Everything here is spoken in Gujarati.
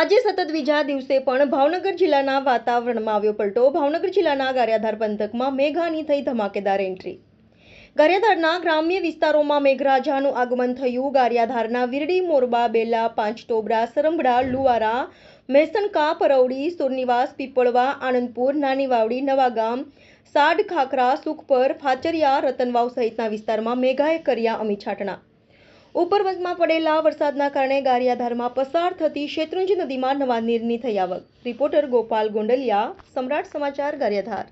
આજે સતત બીજા દિવસે પણ ભાવનગર જિલ્લાના વાતાવરણમાં આવ્યો પલટો. ભાવનગર જિલ્લાના ગારિયાધાર પંથકમાં મેઘાની થઈ ધમાકેદાર એન્ટ્રી ગારિયાધારના ગ્રામ્ય વિસ્તારોમાં મેઘરાજાનું આગમન થયું. ગારિયાધારના વીરડી, મોરબા, બેલા પાંચટોબરા સરંભડા, લુવારા મહેસણકા પરવડી, સુરનિવાસ, પીપળવા આનંદપુર નાની વાવડી નવાગામ, સાડ, ખાખરા, સુખપર, ફાચરિયા, રતનવાવ સહિતના વિસ્તારમાં મેઘાએ કર્યા અમી છાંટણા ઉપરવંતમાં પડેલા વરસાદના કારણે ગારિયાધારમાં પસાર થતી શેત્રુંજી નદીમાં નવા નીરની થઈ આવક રિપોર્ટર ગોપાલ ગોંડલિયા, સમ્રાટ સમાચાર ગારિયાધાર.